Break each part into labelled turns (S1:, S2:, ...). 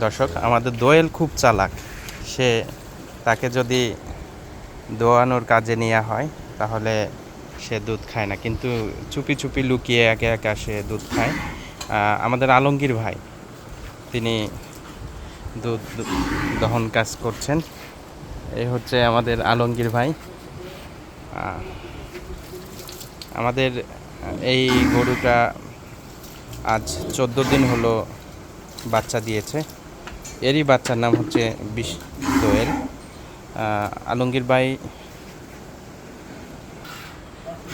S1: দর্শক, আমাদের দোয়েল খুব চালাক। সে তাকে যদি দোয়ানোর কাজে নেওয়া হয়, তাহলে সে দুধ খায় না। কিন্তু চুপি চুপি লুকিয়ে একে একা সে দুধ খায়। আমাদের আলমগীর ভাই, তিনি দুধ দহন কাজ করছেন। এই হচ্ছে আমাদের আলমগীর ভাই। আমাদের এই গরুটা আজ চোদ্দ দিন হলো বাচ্চা দিয়েছে। এরই বাচ্চার নাম হচ্ছে বিশ দোয়েল। আলমগীর ভাই,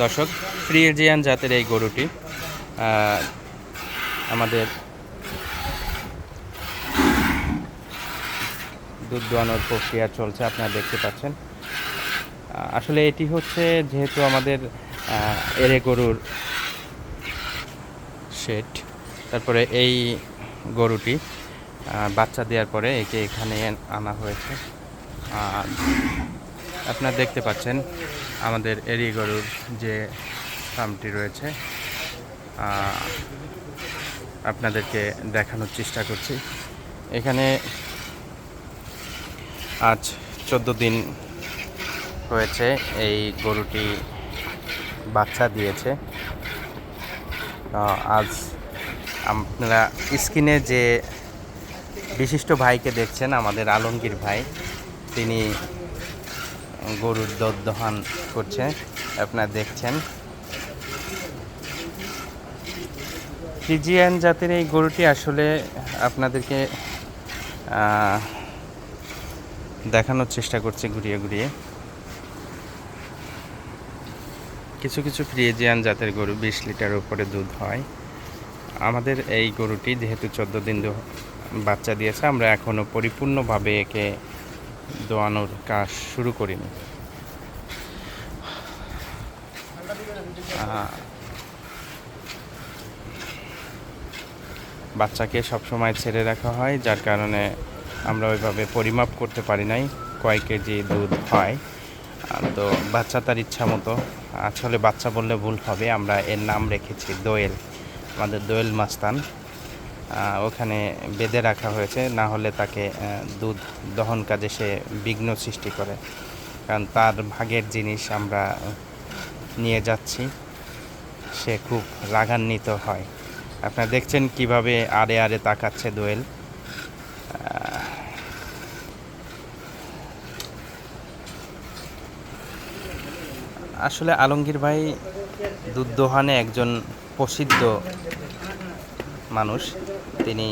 S1: দর্শক ফ্রিজিয়ান জাতের এই গরুটি আমাদের দুধ দোয়ানোর প্রক্রিয়া চলছে, আপনারা দেখতে পাচ্ছেন। আসলে এটি হচ্ছে যেহেতু আমাদের এরে গরুর শেড তারপরে এই গরুটি বাচ্চা দেওয়ার পরে একে এখানে আনা হয়েছে। আর আপনারা দেখতে পাচ্ছেন আমাদের এরি গরুর যে ফার্মটি রয়েছে। আপনাদেরকে দেখানোর চেষ্টা করছি। এখানে আজ চোদ্দ দিন হয়েছে এই গরুটি বাচ্চা দিয়েছে। আজ আপনারা স্ক্রিনে যে বিশিষ্ট ভাইকে দেখছেন আমাদের আলমগীর ভাই। তিনি গরুর দুধ দহন করছে, আপনারা দেখছেন। ফিজিয়ান জাতের এই গরুটি আসলে আপনাদেরকে দেখানোর চেষ্টা করছে ঘুরিয়ে ঘুরিয়ে। কিছু কিছু ফ্রিজিয়ান জাতের গরু বিশ লিটার উপরে দুধ হয়। আমাদের এই গরুটি যেহেতু চোদ্দ দিন বাচ্চা দিয়েছে, আমরা এখনও পরিপূর্ণভাবে একে দোয়ানোর কাজ শুরু করিনি। বাচ্চাকে সবসময় ছেড়ে রাখা হয়, যার কারণে আমরা ওইভাবে পরিমাপ করতে পারি নাই, কয় কেজি দুধ হয়। তো বাচ্চা তার ইচ্ছা মতো, আসলে বাচ্চা বললে ভুল হবে, আমরা এর নাম রেখেছি দোয়েল, আমাদের দোয়েল মাস্তান। ওখানে বেঁধে রাখা হয়েছে, না হলে তাকে দুধ দহন কাজে সে বিঘ্ন সৃষ্টি করে। কারণ তার ভাগের জিনিস আমরা নিয়ে যাচ্ছি, সে খুব রাগান্বিত হয়। আপনারা দেখছেন কীভাবে আরে আরে তাকাচ্ছে দোয়েল। আসলে আলমগীর ভাই দুধ দোহানে একজন প্রসিদ্ধ মানুষ। তিনি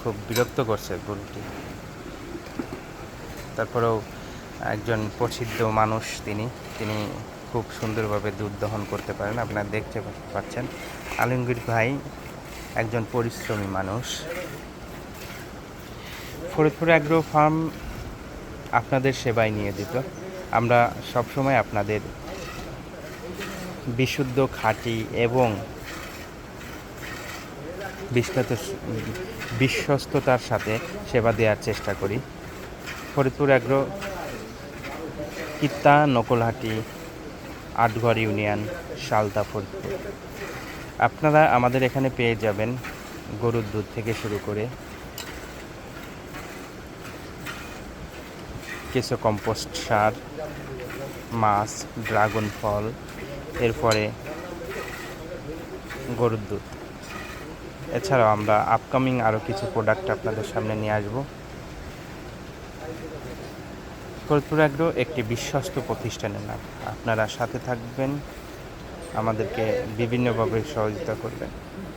S1: খুব বিরক্ত করছে গরুটি তারপরেও একজন প্রসিদ্ধ মানুষ তিনি তিনি খুব সুন্দরভাবে দুধ দহন করতে পারেন, আপনারা দেখতে পাচ্ছেন। আলমগীর ভাই একজন পরিশ্রমী মানুষ। ফরিদপুর অ্যাগ্রো ফার্ম আপনাদের সেবায় নিয়ে দিত আমরা সবসময় আপনাদের বিশুদ্ধ খাঁটি এবং বিশ্বত বিশ্বস্ততার সাথে সেবা দেওয়ার চেষ্টা করি। Faridpur agro, Kitta, Nakalhati, Atghar union Shalta Faridpur. আপনারা আমাদের এখানে পেয়ে যাবেন গরুর দুধ থেকে শুরু করে কিছু কম্পোস্ট সার, মাছ, ড্রাগন ফল, এরপরে গরুর দুধ। এছাড়াও আমরা আপকামিং আরও কিছু প্রোডাক্ট আপনাদের সামনে নিয়ে আসব। ফরিদপুর অ্যাগ্রো একটি বিশ্বস্ত প্রতিষ্ঠানের নাম। আপনারা সাথে থাকবেন, আমাদেরকে বিভিন্নভাবে সহযোগিতা করবেন।